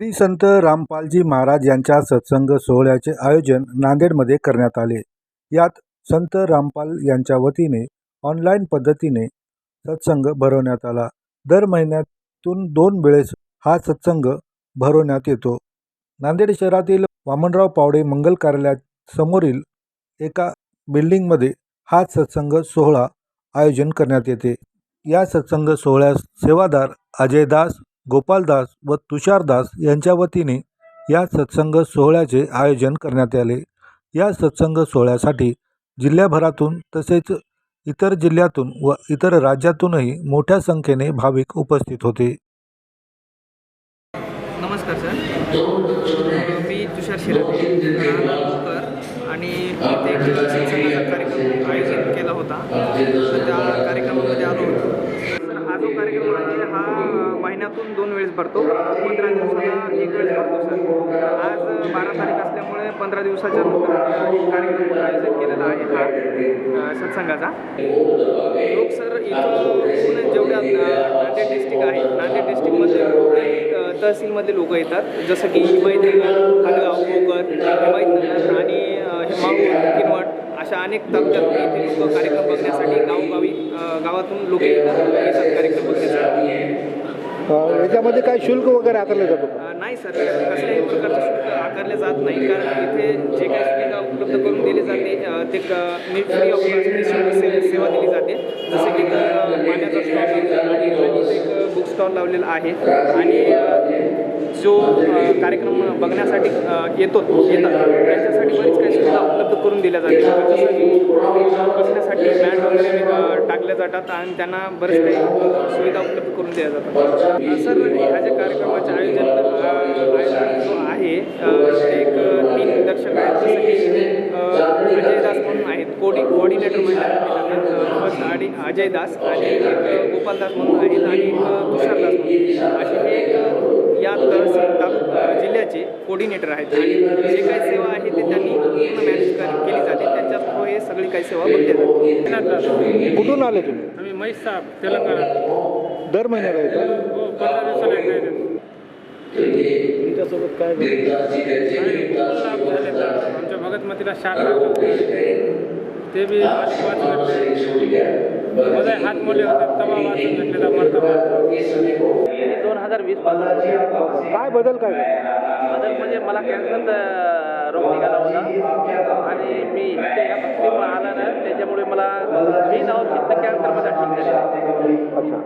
श्री संत रामपालजी महाराज यांच्या सत्संग सोहळ्याचे आयोजन नांदेडमध्ये करण्यात आले. यात संत रामपाल यांच्या वतीने ऑनलाईन पद्धतीने सत्संग भरवण्यात आला. दर महिन्यातून दोन वेळेस हा सत्संग भरवण्यात येतो. नांदेड शहरातील वामनराव पावडे मंगल कार्यालयासमोरील एका बिल्डिंगमध्ये हा सत्संग सोहळा आयोजन करण्यात येते. या सत्संग सोहळ्यास सेवादार अजयदास गोपालदास व तुषारदास यांच्या वतीने या सत्संग सोहळ्याचे आयोजन करण्यात आले. या सत्संग सोहळ्यासाठी जिल्ह्याभरातून तसेच इतर जिल्ह्यातून व इतर राज्यातूनही मोठ्या संख्येने भाविक उपस्थित होते. नमस्कार सर. मी तुषार शिराटे आणि कार्यक्रम आयोजित केला होता तर त्या कार्यक्रमामध्ये आलो होतो तर हा जो कार्यक्रम आहे हा महिन्यातून दोन वेळेस भरतो. पंधरा दिवसाला एक वेळेस भरतो सर. आज बारा तारीख असल्यामुळे पंधरा दिवसाच्या नंतर कार्यक्रम आयोजित केलेला आहे हा सत्संगाचा. लोक सर इथं जेवढ्या नांदेड डिस्ट्रिक्ट आहे नांदेड डिस्ट्रिक्टमध्ये कुठल्याही तहसीलमधले लोक येतात. जसं की हिमायतनगर हलगाव भोकर हिमायतनगर आणि अ, हे किनवट अशा अनेक तालुक्यातून इथे लोक कार्यक्रम बघण्यासाठी गावोगावी गावातून लोक येतात. येतात कार्यक्रम बघण्यासाठी. याच्यामध्ये काय शुल्क वगैरे आकारलं जातो नाही सर कसल्याही प्रकारचं शुल्क आकारले जात नाही कारण इथे जे काही सुविधा उपलब्ध करून दिली जाते ते नीट फ्री ऑफ सेवा दिली जाते. जसे की पाण्याचा स्टॉल आणि एक बुक स्टॉल लावलेला आहे. आणि जो कार्यक्रम बघण्यासाठी येतो येतात. त्यांच्यासाठी बरीच काही सुविधा उपलब्ध करून दिल्या जाते जसं की बसण्यासाठी बँड वगैरे टाकल्या जातात आणि त्यांना बरेच काही सुविधा उपलब्ध करून दिल्या जातात. सर ह्या ज्या कार्यक्रमाचे आयोजन आयोजन जो आहे ते एक तीन दर्शक आहेत. जसं की अजय दास म्हणून आहेत कोडी कोऑर्डिनेटर म्हणतात फर्स्ट आणि अजय दास आणि एक गोपाल दास म्हणून आहेत आणि एक तुषार दास म्हणून असे हे एक या तहसील तालुका जिल्ह्याचे कोऑर्डिनेटर आहेत. आणि जे काही सेवा आहे ते त्यांनी पूर्ण मॅनेज केली जाते. त्यांच्या थ्रू हे सगळी काही सेवा बघते जाते कुठून आले तुम्ही? आम्ही महेश साहेब तेलंगणा. दर महिन्याला येतो? हो पंधरा दिवसाला एकदा येते. तुमच्यासोबत काय आमच्या भगतमतीला होतं. ते बी हात मोडले होते तवा वाचून तर मरता हजार वीस काय बदल काय? बदल म्हणजे मला कॅन्सरचा रोग निघाला होता. आणि मी इथे या आला ना त्याच्यामुळे मला मी जाऊन तिथं कॅन्सरमध्ये ठीक झाले अच्छा.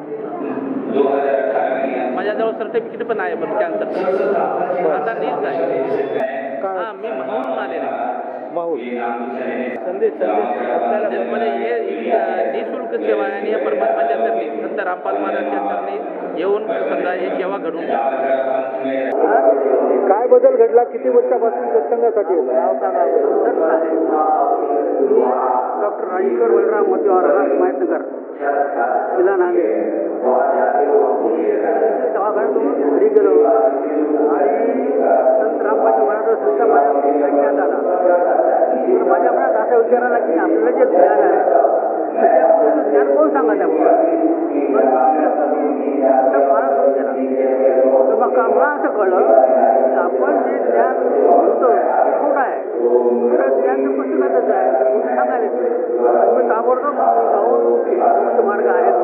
माझ्याजवळ सर्टिफिकेट पण आहे पण कॅन्सर आता नीट आहे हां मी माहूरून आलेला आहे. संदेश संदेश. म्हणजे हे निशुल्क सेवा आहे आणि या परमात्माच्या चरणी संत रामपाल महाराजच्या चरणी. येऊन समजा ही सेवा घडून काय बदल घडला किती वर्षापासून सत्संगासाठी? डॉक्टर राजेश्वर बलराम मोतीवार हिमायतनगर. जिल्हा नांदेड. दवाखान्यातून घरी गेलो. आणि संत रामपाच्या मनाचा संत माझ्या तर माझ्या मनात असा विचार आला की आपल्याला जे ज्ञान आहे कोण सांगत आपण मग मला असं कळलं आपण जे ज्ञान म्हणतो आहे खोटं ज्ञान आहे सांगायला मी ताबडतोब जाऊन मार्ग आहेत.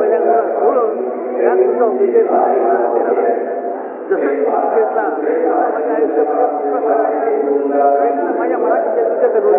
पहिल्या घरात बोलून या तुमचा उपदेश जसं घेतला माझ्या आयुष्यात माझ्या मनाची जगत करून